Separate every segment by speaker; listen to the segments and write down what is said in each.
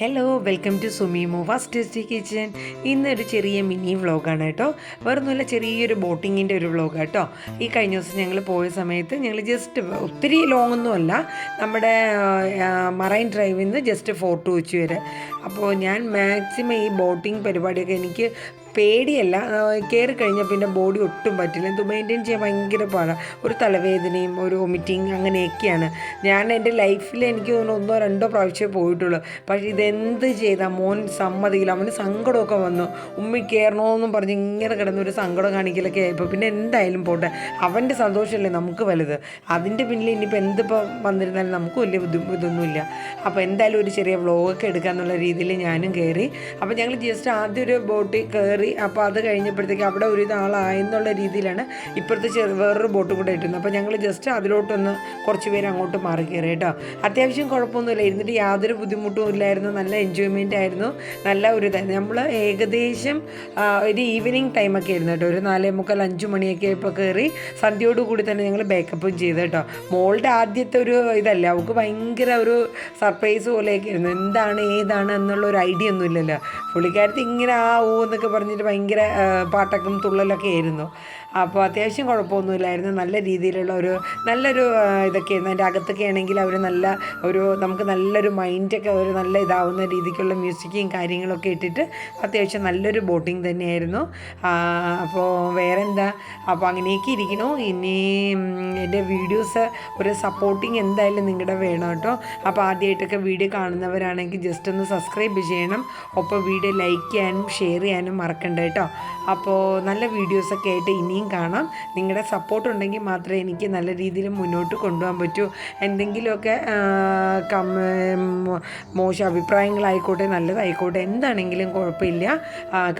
Speaker 1: Hello welcome to Sumi മൂവാസ് tasty kitchen ഇന്നൊരു ചെറിയ മിനി വ്ളോഗാണ് കേട്ടോ. വേറൊന്നുമില്ല ചെറിയൊരു ബോട്ടിങ്ങിന്റെ ഒരു വ്ളോഗ് കേട്ടോ. ഈ കഴിഞ്ഞ ദിവസം ഞങ്ങൾ പോയ സമയത്ത് ഞങ്ങൾ ജസ്റ്റ് ഒത്തിരി ലോങ് ഒന്നും അല്ല. നമ്മുടെ മറൈൻ ഡ്രൈവിൽ നിന്ന് ജസ്റ്റ് ഫോർട്ട് കൊച്ചി വരെ. അപ്പോൾ ഞാൻ മാക്സിമം ഈ ബോട്ടിംഗ് പരിപാടിയൊക്കെ എനിക്ക് പേടിയല്ല. കയറി കഴിഞ്ഞാൽ പിന്നെ ബോഡി ഒട്ടും പറ്റില്ല. ഇത് മെയിന്റെയിൻ ചെയ്യാൻ ഭയങ്കര പാടാണ് ഒരു തലവേദനയും ഒരു വൊമിറ്റിങ് അങ്ങനെയൊക്കെയാണ്. ഞാൻ എന്റെ ലൈഫിൽ എനിക്ക് തോന്നുന്നു ഒന്നോ രണ്ടോ പ്രാവശ്യമേ പോയിട്ടുള്ളൂ. പക്ഷേ ഇതെന്ത് ചെയ്താൽ മോൻ സമ്മതിക്കില്ല. അവന് സങ്കടമൊക്കെ വന്നു. ഉമ്മി കയറണമെന്നും പറഞ്ഞ് ഇങ്ങനെ കിടന്ന് ഒരു സങ്കടം കാണിക്കലൊക്കെ ആയപ്പോൾ പിന്നെ എന്തായാലും പോട്ടെ. അവന്റെ സന്തോഷമല്ലേ നമുക്ക് വലുത്. അതിന്റെ പിന്നിൽ ഇനിയിപ്പോൾ എന്തിപ്പോൾ വന്നിരുന്നാലും നമുക്ക് വലിയ ബുദ്ധിമുട്ടൊന്നുമില്ല അപ്പോൾ എന്തായാലും ഒരു ചെറിയ വ്ളോഗൊക്കെ എടുക്കാന്നുള്ള രീതിയിൽ ഞാനും കയറി അപ്പോൾ ഞങ്ങൾ ജസ്റ്റ് ആദ്യം ഒരു ബോട്ടിൽ കയറി അപ്പോൾ അത് കഴിഞ്ഞപ്പോഴത്തേക്ക് അവിടെ ഒരു ഇതാളായെന്നുള്ള രീതിയിലാണ് ഇപ്പുറത്തെ ചെറു വേറൊരു ബോട്ടും കൂടെ ഇട്ടിരുന്നത്. അപ്പോൾ ഞങ്ങൾ ജസ്റ്റ് അതിലോട്ടൊന്ന് കുറച്ച് പേര് അങ്ങോട്ട് മാറി കയറി കേട്ടോ. അത്യാവശ്യം കുഴപ്പമൊന്നുമില്ല. ഇരുന്നിട്ട് യാതൊരു ബുദ്ധിമുട്ടും ഇല്ലായിരുന്നു. നല്ല എൻജോയ്മെന്റ് ആയിരുന്നു. നല്ല ഒരു ഇതായിരുന്നു നമ്മൾ ഏകദേശം ഒരു ഈവനിങ് ടൈമൊക്കെ ആയിരുന്നു കേട്ടോ. ഒരു നാലേ മുക്കാൽ അഞ്ച് മണിയൊക്കെ ഇപ്പോൾ കയറി സന്ധ്യയോട് കൂടി തന്നെ ഞങ്ങൾ ബേക്കപ്പും ചെയ്ത് കേട്ടോ. മോളുടെ ആദ്യത്തെ ഒരു ഇതല്ല. അവൾക്ക് ഭയങ്കര ഒരു സർപ്രൈസ് പോലെയൊക്കെ ആയിരുന്നു. എന്താണ് ഏതാണ് എന്നുള്ള ഒരു ഐഡിയ ഒന്നും ഇല്ലല്ലോ. പുള്ളിക്കാരത്തി ഇങ്ങനെ ആ എന്നൊക്കെ പറഞ്ഞിട്ട് ഭയങ്കര പാട്ടക്കും തുള്ളലൊക്കെ ആയിരുന്നു. അപ്പോൾ അത്യാവശ്യം കുഴപ്പമൊന്നുമില്ലായിരുന്നു. നല്ല രീതിയിലുള്ള ഒരു നല്ലൊരു ഇതൊക്കെ ആയിരുന്നു. അതിന്റെ അകത്തൊക്കെ ആണെങ്കിൽ അവർ നല്ല ഒരു നമുക്ക് നല്ലൊരു മൈൻഡൊക്കെ ഒരു നല്ല ഇതാവുന്ന രീതിക്കുള്ള മ്യൂസിക്കും കാര്യങ്ങളൊക്കെ ഇട്ടിട്ട് അത്യാവശ്യം നല്ലൊരു ബോട്ടിങ് തന്നെയായിരുന്നു. അപ്പോൾ വേറെ എന്താ അപ്പോൾ അങ്ങനെയൊക്കെ ഇരിക്കണു ഇനി എന്റെ വീഡിയോസ് ഒരു സപ്പോർട്ടിങ് എന്തായാലും നിങ്ങളുടെ വേണം കേട്ടോ. അപ്പോൾ ആദ്യമായിട്ടൊക്കെ വീഡിയോ കാണുന്നവരാണെങ്കിൽ ജസ്റ്റ് ഒന്ന് സബ്സ്ക്രൈബ് ചെയ്യണം. ഒപ്പം വീഡിയോ ലൈക്ക് ചെയ്യാനും ഷെയർ ചെയ്യാനും മറക്കണ്ട കേട്ടോ. അപ്പോൾ നല്ല വീഡിയോസൊക്കെ ആയിട്ട് ഇനിയും കാണാം. നിങ്ങളുടെ സപ്പോർട്ട് ഉണ്ടെങ്കിൽ മാത്രമേ എനിക്ക് നല്ല രീതിയിൽ മുന്നോട്ട് കൊണ്ടുപോകാൻ പറ്റൂ. എന്തെങ്കിലുമൊക്കെ മോശം അഭിപ്രായങ്ങളായിക്കോട്ടെ നല്ലതായിക്കോട്ടെ എന്താണെങ്കിലും കുഴപ്പമില്ല.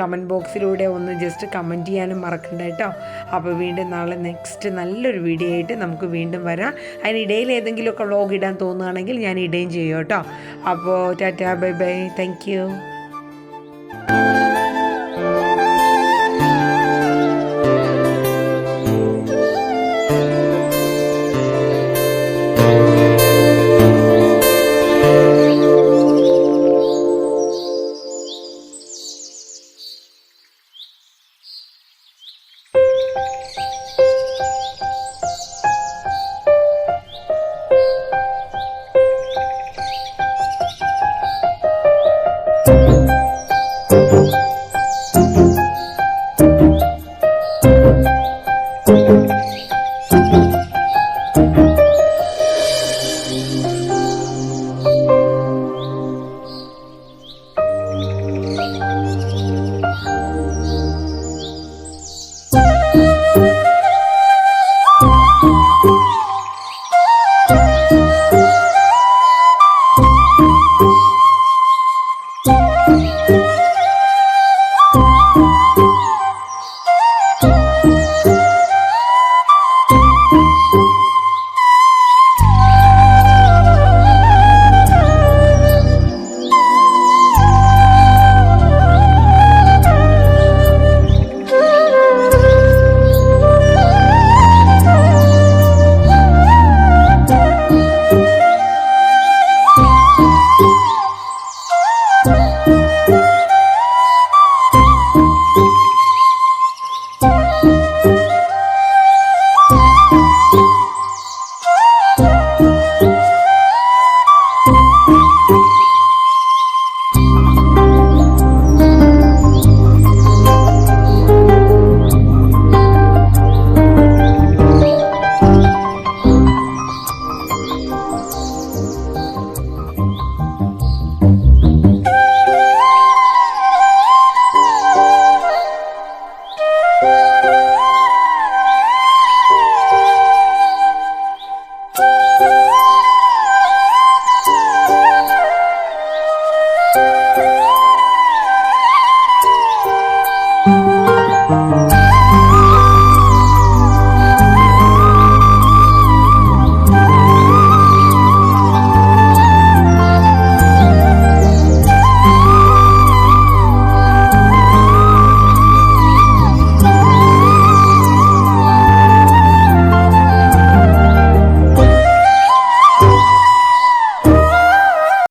Speaker 1: കമന്റ് ബോക്സിലൂടെ ഒന്ന് ജസ്റ്റ് കമന്റ് ചെയ്യാനും മറക്കണ്ട കേട്ടോ. അപ്പോൾ വീണ്ടും നാളെ നെക്സ്റ്റ് നല്ലൊരു വീഡിയോ ആയിട്ട് നമുക്ക് വീണ്ടും വരാം. അതിനിടയിൽ ഏതെങ്കിലുമൊക്കെ വ്ളോഗ് ഇടാൻ തോന്നുകയാണെങ്കിൽ ഞാൻ ഇടുകയും ചെയ്യും കേട്ടോ. അപ്പോൾ tata bye bye. Thank you